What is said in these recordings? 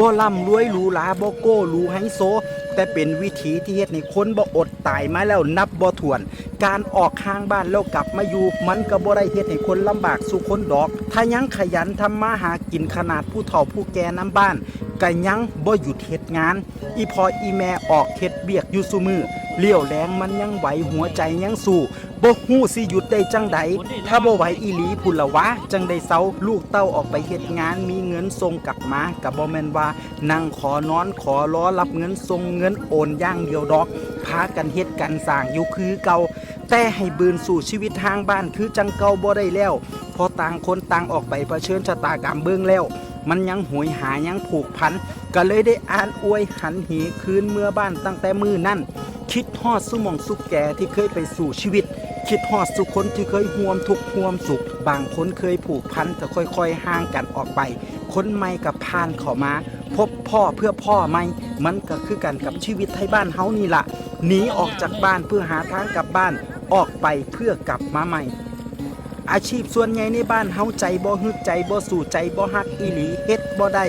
บ่ล่ำรวยหรูหราบ่โก้หรูไฮโซ แต่เป็นวิธีที่เฮ็ดให้คนบ่อดตายมาแล้วนับบ่ถ้วน การออกห้างบ้านแล้วกลับมาอยู่ มันก็บ่ได้เฮ็ดให้คนลำบากสู่คนดอก ถ้ายังขยันทำมาหากินขนาดผู้เฒ่าผู้แก่น้ำบ้านก็ยังบ่หยุดเฮ็ดงาน อีพออีแม่ออกเฮ็ดเบียกอยู่ซุมือ เลี้ยวแรงมันยังไหวหัวใจยังสู้บ่ฮู้สิหยุดได้จังใดถ้าบ่ไหวอีหลีพุ่นละวะจังได้เซาลูกเต้าออกไปเฮ็ดงานมีเงินส่งกลับมาก็บ่แม่นว่านั่งขอนอนขอล้อรับเงินส่งเงินโอนย่างเดียวดอกพากันเฮ็ดกันสร้างอยู่คือเก่าแต่ให้บืนสู่ชีวิตทางบ้านคือจังเก่าบ่ได้แล้วพอต่างคนต่างออกไปเผชิญชะตากรรมเบิ่งแล้วมันยังหวยหายังผูกพัน ก็เลยได้อ่านอวยหันเหคืนเมื่อบ้านตั้งแต่มือนั่น คิดฮอดสุหมองสุขแก่ที่เคยไปสู่ชีวิต คิดฮอดสุคนที่เคยห่วมทุกข์ห่วมสุข บางคนเคยผูกพันก็ค่อยๆ ห่างกันออกไป คนใหม่กับพานเข้ามา พบพ่อเพื่อพ่อใหม่มันก็คือกันกับชีวิตไทยบ้านเฮานี่ล่ะหนีออกจากบ้านเพื่อหาทางกลับบ้านออกไปเพื่อกลับมาใหม่ อาชีพส่วนใหญ่ในบ้านเฮาใจบ่ฮึกใจบ่สู่ใจบ่ฮักอีหลีเฮ็ดบ่ได้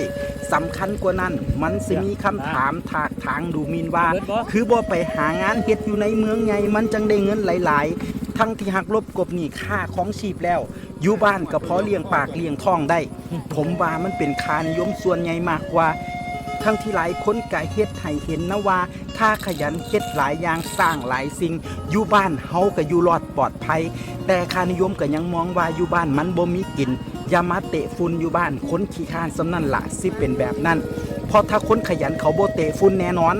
สำคัญกว่านั้น มันสิมีคำถามถากทางดูหมินว่า คือบ่ไปหางานเฮ็ดอยู่ในเมืองใหญ่มันจังได้เงินหลาย ๆ ทั้งที่หักลบกบหนี้ค่าของชีพแล้ว อยู่บ้านก็พอเลี้ยงปากเลี้ยงท้องได้ ผมว่ามันเป็นค่านิยมส่วนใหญ่มากกว่า ทั้งที่หลายคนกะเฮ็ดให้เห็นนะว่า ถ้าขยันเฮ็ดหลายอย่างสร้างหลายสิ่ง อยู่บ้านเฮาก็อยู่รอดปลอดภัย แต่ค่านิยมก็ยังมองว่าอยู่บ้านมันบ่มีกินอย่ามาเตะฝุ่นอยู่บ้านคนขี้ข้านสำนั่นละสิเป็นแบบนั้นเพราะถ้าคนขยันเขาบ่เตะฝุ่นแน่นอน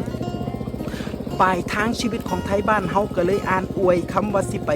ปลายทางชีวิตของไทยบ้านเฮาก็เลยอ่านอวยคำว่าสิไป